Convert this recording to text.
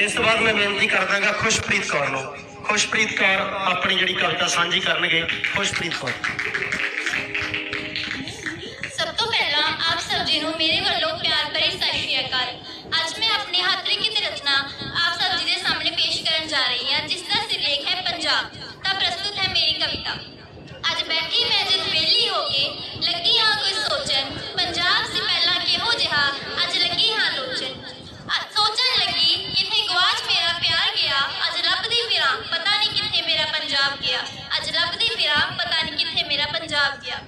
ਇਸ ਤੋਂ ਬਾਅਦ ਮੈਂ ਬੇਨਤੀ ਕਰਦਾਗਾ ਖੁਸ਼ਪ੍ਰੀਤ ਕੌਰ ਨੂੰ। ਖੁਸ਼ਪ੍ਰੀਤ ਕੌਰ ਆਪਣੀ ਜਿਹੜੀ ਕਵਿਤਾ ਸਾਂਝੀ ਕਰਨਗੇ। ਖੁਸ਼ਪ੍ਰੀਤ ਕੌਰ। ਸਭ ਤੋਂ ਪਹਿਲਾਂ ਆਪ ਸਭ ਜੀ ਨੂੰ ਮੇਰੇ ਵੱਲੋਂ ਪਿਆਰ ਭਰੀ ਸਤਿ ਸ਼੍ਰੀ ਅਕਾਲ। ਅੱਜ ਮੈਂ ਆਪਣੀ ਹੱਥ ਲਿਖਿਤ ਰਚਨਾ ਆਪ ਸਭ ਜੀ ਦੇ ਸਾਹਮਣੇ ਪੇਸ਼ ਕਰਨ ਜਾ ਰਹੀ ਹਾਂ, ਜਿਸ ਦਾ ਸਿਰਲੇਖ ਹੈ ਪੰਜਾਬ। ਤਾਂ ਪ੍ਰਸਤੁਤ ਹੈ ਮੇਰੀ ਕਵਿਤਾ। ਅੱਜ ਬੈਠੀ पंजाब गया। अज रब दी विराम पता नहीं कितने मेरा पंजाब गया।